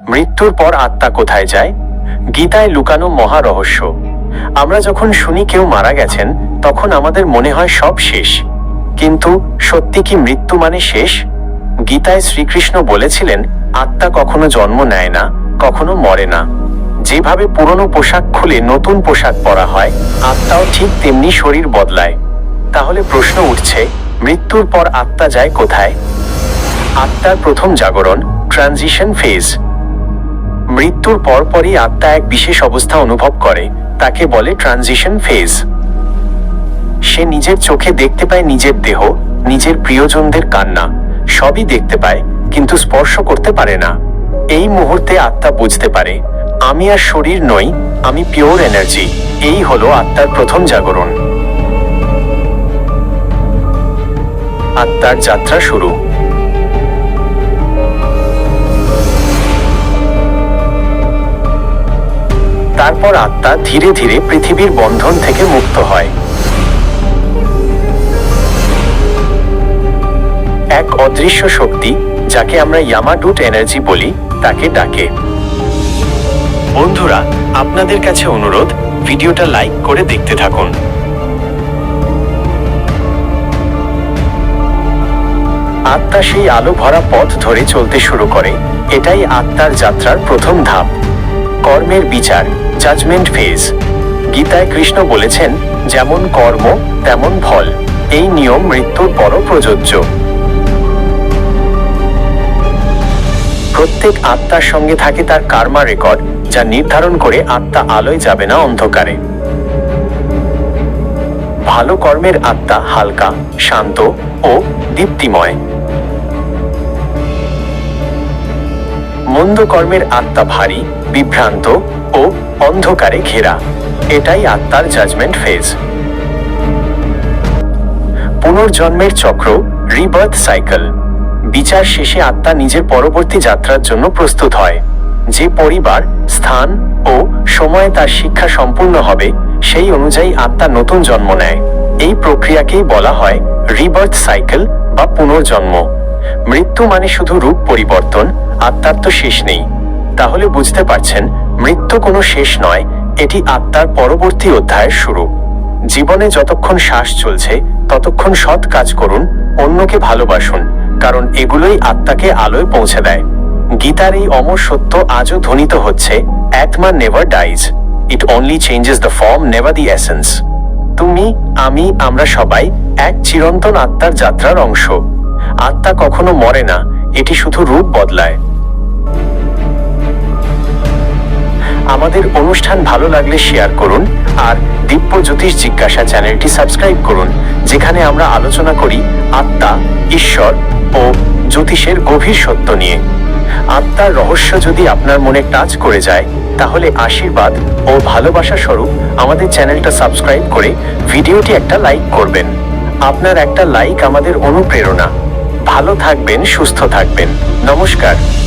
মৃত্যুর পর আত্মা কোথায় যায়? গীতায় লুকানো মহা রহস্য। আমরা যখন শুনি কেউ মারা গেছেন, তখন আমাদের মনে হয় সব শেষ। কিন্তু সত্যি কি মৃত্যু মানে শেষ? গীতায় শ্রীকৃষ্ণ বলেছিলেন, আত্মা কখনো জন্ম নেয় না, কখনো মরে না। যেভাবে পুরনো পোশাক খুলে নতুন পোশাক পরা হয়, আত্মাও ঠিক তেমনি শরীর বদলায়। তাহলে প্রশ্ন উঠছে, মৃত্যুর পর আত্মা যায় কোথায়? আত্মার প্রথম জাগরণ, ট্রানজিশন ফেজ। মৃত্যুর পরপরই আত্মা এক বিশেষ অবস্থা অনুভব করে, তাকে বলে ট্রানজিশন ফেজ। সে নিজের চোখে দেখতে পায় নিজের দেহ, নিজের প্রিয়জনদের কান্না, সবই দেখতে পায়, কিন্তু স্পর্শ করতে পারে না। এই মুহূর্তে আত্মা বুঝতে পারে, আমি আর শরীর নই, আমি পিওর এনার্জি এই হলো আত্মার প্রথম জাগরণ। আত্মার যাত্রা শুরু। তারপর আত্মা ধীরে ধীরে পৃথিবীর বন্ধন থেকে মুক্ত হয়। এক অদৃশ্য শক্তি, যাকে আমরা ইয়ামাডুট এনার্জি বলি, তাকে ডাকে। বন্ধুরা, আপনাদের কাছে অনুরোধ, ভিডিওটা লাইক করে দেখতে থাকুন। আত্মা সেই আলো ভরা পথ ধরে চলতে শুরু করে, এটাই আত্মার যাত্রার প্রথম ধাপ। কর্মের বিচার জাজমেন্ট ফেজ গীতায় কৃষ্ণ বলেছেন, যেমন কর্ম, তেমন ফল। এই নিয়ম মৃত্যুর পরও প্রযোজ্য। প্রত্যেক আত্মার সঙ্গে থাকে তার কার্মা রেকর্ড, যা নির্ধারণ করে আত্মা আলোয় যাবে না অন্ধকারে। ভালো কর্মের আত্মা হালকা, শান্ত ও দীপ্তিময়। মন্দ কর্মের আত্মা ভারী, বিভ্রান্ত ও অন্ধকারে ঘেরা। এটাই আত্মার জাজমেন্ট ফেজ পুনর্জন্মের চক্র রিবার্থ সাইকেল বিচার শেষে আত্মা নিজের পরবর্তী যাত্রার জন্য প্রস্তুত হয়। যে পরিবার, স্থান ও সময়ে তার শিক্ষা সম্পূর্ণ হবে, সেই অনুযায়ী আত্মা নতুন জন্ম নেয়। এই প্রক্রিয়াকেই বলা হয় রিবার্থ সাইকেল বা পুনর্জন্ম। মৃত্যু মানে শুধু রূপ পরিবর্তন আত্মার তো শেষ নেই। তাহলে বুঝতে পারছেন, মৃত্যু কোনো শেষ নয়, এটি আত্মার পরবর্তী অধ্যায়ের শুরু। জীবনে যতক্ষণ শ্বাস চলছে, ততক্ষণ সৎ কাজ করুন, অন্যকে ভালোবাসুন, কারণ এগুলোই আত্মাকে আলোয় পৌঁছে দেয়। গীতার এই অমর সত্য আজও ধ্বনিত হচ্ছে আত্মা never dies it only changes the form never the essence তুমি, আমি, আমরা সবাই এক চিরন্তন আত্মার যাত্রার অংশ। আত্মা কখনো মরে না, এটি শুধু রূপ বদলায়। আমাদের অনুষ্ঠান ভালো লাগলে শেয়ার করুন আর দিব্য জ্যোতিষ জিজ্ঞাসা চ্যানেলটি সাবস্ক্রাইব করুন, যেখানে আমরা আলোচনা করি আত্মা, ঈশ্বর ও জ্যোতিষের গভীর সত্য নিয়ে। আত্মার রহস্য যদি আপনার মনে টাচ করে যায়, তাহলে আশীর্বাদ ও ভালোবাসা স্বরূপ আমাদের চ্যানেলটা সাবস্ক্রাইব করে ভিডিওটি একটা লাইক করবেন। আপনার একটা লাইক আমাদের অনুপ্রেরণা। ভালো থাকবেন, সুস্থ থাকবেন। নমস্কার।